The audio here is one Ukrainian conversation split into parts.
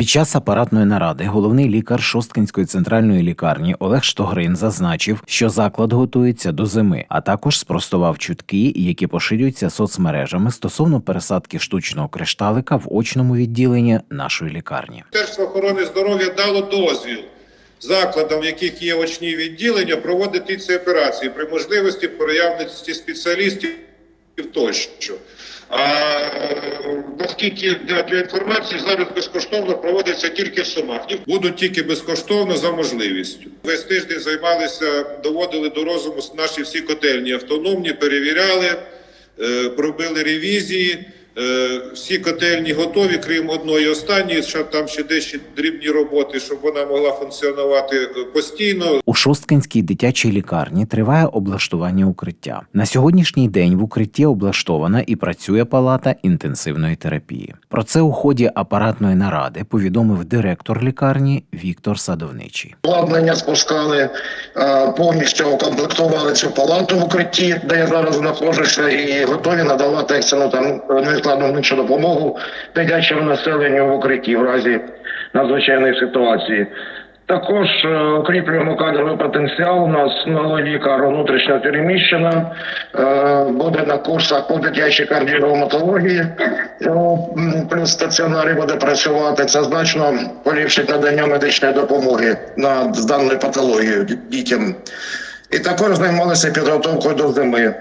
Під час апаратної наради головний лікар Шосткинської центральної лікарні Олег Штогрин зазначив, що заклад готується до зими, а також спростував чутки, які поширюються соцмережами стосовно пересадки штучного кришталика в очному відділенні нашої лікарні. Міністерство охорони здоров'я дало дозвіл закладам, в яких є очні відділення, проводити ці операції при можливості проявності спеціалістів тощо. А е, наскільки для, інформації зараз безкоштовно проводиться тільки в Сумах. Будуть тільки безкоштовно за можливістю. Весь тиждень займалися, доводили до розуму наші всі котельні автономні, перевіряли, е, пробили ревізії. Е, Всі котельні готові, крім одної останньої, що там ще дещо дрібні роботи, щоб вона могла функціонувати е, постійно. У Шосткинській дитячій лікарні триває облаштування укриття. На сьогоднішній день в укритті облаштована і працює палата інтенсивної терапії. Про це у ході апаратної наради повідомив директор лікарні Віктор Садовничий. обладнання спускали, е, повністю укомплектували цю палату в укритті, де я зараз знаходжуся, і готові надавати екстрену та невідкладну медичну допомогу дитячому населенню в укритті в разі надзвичайної ситуації. Також е, укріплюємо кадровий потенціал. У нас новий лікар внутрішньо переміщена, е, буде на курсах по дитячій кардіогематології, Ну, плюс стаціонарі буде працювати. Це значно поліпшить надання медичної допомоги на даною патологією дітям. І також займалися підготовкою до зими.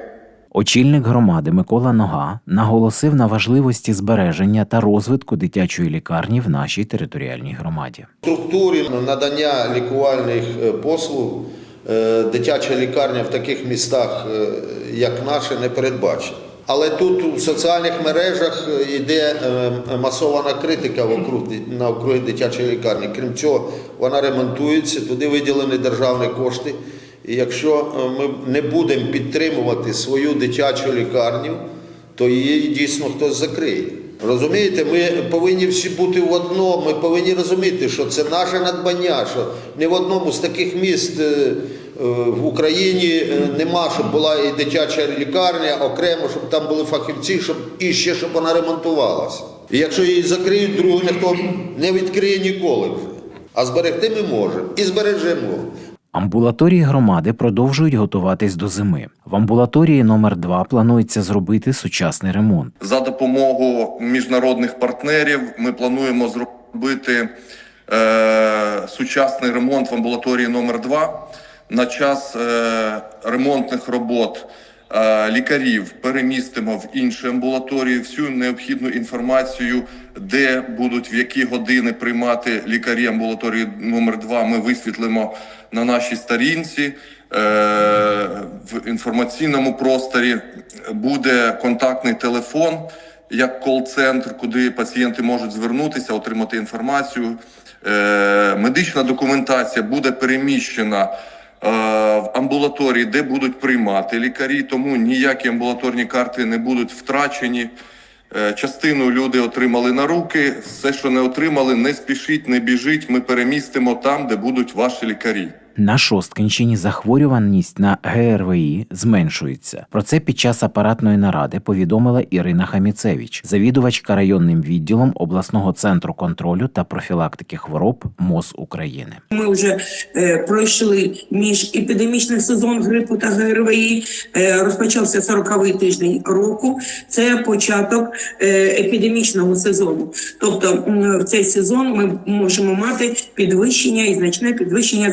Очільник громади Микола Нога наголосив на важливості збереження та розвитку дитячої лікарні в нашій територіальній громаді. структурі надання лікувальних е, послуг е, дитяча лікарня в таких містах, е, як наше, не передбачена. Але тут у соціальних мережах йде масована критика вокруг ди- навкруги дитячої лікарні. Крім цього, вона ремонтується, туди виділені державні кошти. І якщо е, ми не будемо підтримувати свою дитячу лікарню, то її дійсно хтось закриє. Розумієте, ми повинні всі бути в одному. Ми повинні розуміти, що це наше надбання, що ні в одному з таких міст е, е, в Україні нема, щоб була і дитяча лікарня окремо, щоб там були фахівці, щоб і ще щоб вона ремонтувалася. І якщо її закриють, другу ніхто не відкриє ніколи вже. А зберегти ми можемо і збережемо. Амбулаторії громади продовжують готуватись до зими. В амбулаторії номер 2 планується зробити сучасний ремонт. За допомогою міжнародних партнерів ми плануємо зробити е, сучасний ремонт в амбулаторії номер 2 На час е, ремонтних робот лікарів перемістимо в інші амбулаторії всю необхідну інформацію, де будуть в які години приймати лікарі амбулаторії номер 2 Ми висвітлимо на нашій сторінці. Е, в інформаційному просторі буде контактний телефон як кол-центр, куди пацієнти можуть звернутися, отримати інформацію. Е, Медична документація буде переміщена в амбулаторії, де будуть приймати лікарі, тому ніякі амбулаторні карти не будуть втрачені. Е, Частину люди отримали на руки. Все, що не отримали, не спішіть, не біжіть. Ми перемістимо там, де будуть ваші лікарі. На Шосткинщині захворюваність на ГРВІ зменшується. Про це під час апаратної наради повідомила Ірина Хаміцевич, завідувачка районним відділом обласного центру контролю та профілактики хвороб МОЗ України. Ми вже е, пройшли між епідемічний сезон грипу та ГРВІ. Е, розпочався 40-й тиждень року. Це початок е, епідемічного сезону. Тобто в цей сезон ми можемо мати підвищення і значне підвищення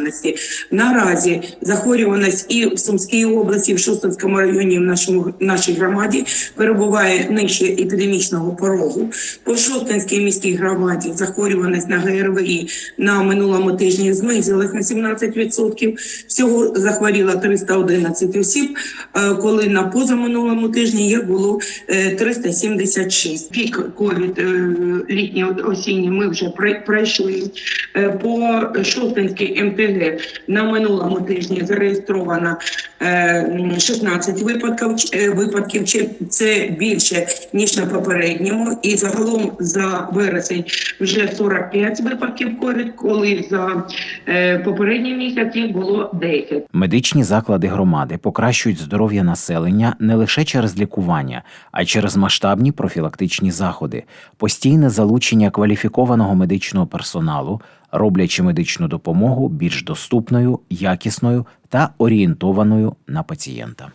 захворюваності. Наразі захворюваність і в Сумській області, і в Шостинському районі, в нашому нашій громаді перебуває нижче епідемічного порогу. По Шостинській міській громаді захворюваність на ГРВІ на минулому тижні знизилась на 17%. Всього захворіло 311 осіб, е, коли на позаминулому тижні їх було е, 376. Пік ковід е, літній осінній ми вже пройшли. Е, По Шостинській МТГ ОТГ на минулому тижні зареєстровано е, 16 випадків, ч- е, випадків. Це більше ніж на попередньому. І загалом за вересень вже 45 випадків ковід, коли за е, попередні місяці було 10. Медичні заклади громади покращують здоров'я населення не лише через лікування, а й через масштабні профілактичні заходи, постійне залучення кваліфікованого медичного персоналу, роблячи медичну допомогу більш доступною, якісною та орієнтованою на пацієнта.